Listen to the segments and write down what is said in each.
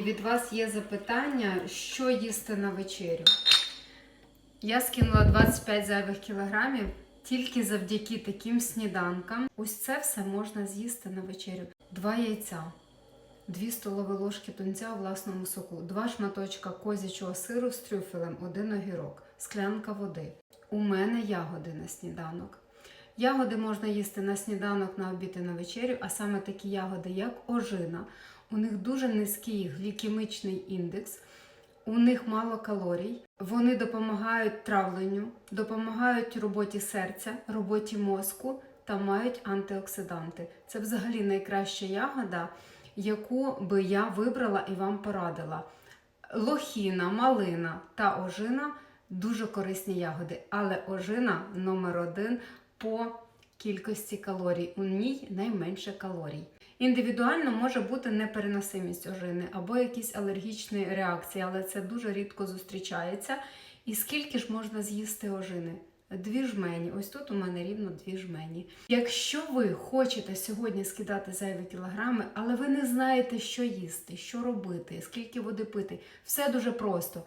Від вас є запитання, що їсти на вечерю. Я скинула 25 зайвих кілограмів тільки завдяки таким сніданкам. Ось це все можна з'їсти на вечерю. Два яйця, 2 столові ложки тунця у власному соку, два шматочка козячого сиру з трюфелем, один огірок, склянка води. У мене ягоди на сніданок. Ягоди можна їсти на сніданок, на обід і на вечерю, а саме такі ягоди, як ожина. У них дуже низький глікемічний індекс, у них мало калорій. Вони допомагають травленню, допомагають роботі серця, роботі мозку та мають антиоксиданти. Це взагалі найкраща ягода, яку би я вибрала і вам порадила. Лохіна, малина та ожина дуже корисні ягоди, але ожина номер один по кількості калорій. У ній найменше калорій. Індивідуально може бути непереносимість ожини або якісь алергічні реакції, але це дуже рідко зустрічається. І скільки ж можна з'їсти ожини? Дві жмені. Ось тут у мене рівно дві жмені. Якщо ви хочете сьогодні скидати зайві кілограми, але ви не знаєте, що їсти, що робити, скільки води пити, все дуже просто.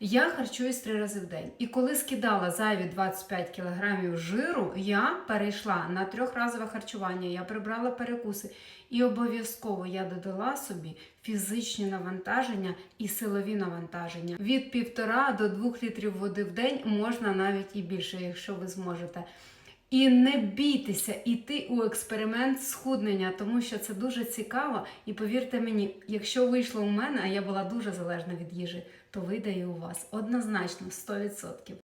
Я харчуюсь три рази в день. І коли скидала зайві 25 кілограмів жиру, я перейшла на трьохразове харчування, я прибрала перекуси. І обов'язково я додала собі фізичні навантаження і силові навантаження. Від півтора до двох літрів води в день можна навіть і більше, якщо ви зможете. І не бійтеся іти у експеримент схуднення, тому що це дуже цікаво. І повірте мені, якщо вийшло у мене, а я була дуже залежна від їжі, то вийде і у вас однозначно 100%.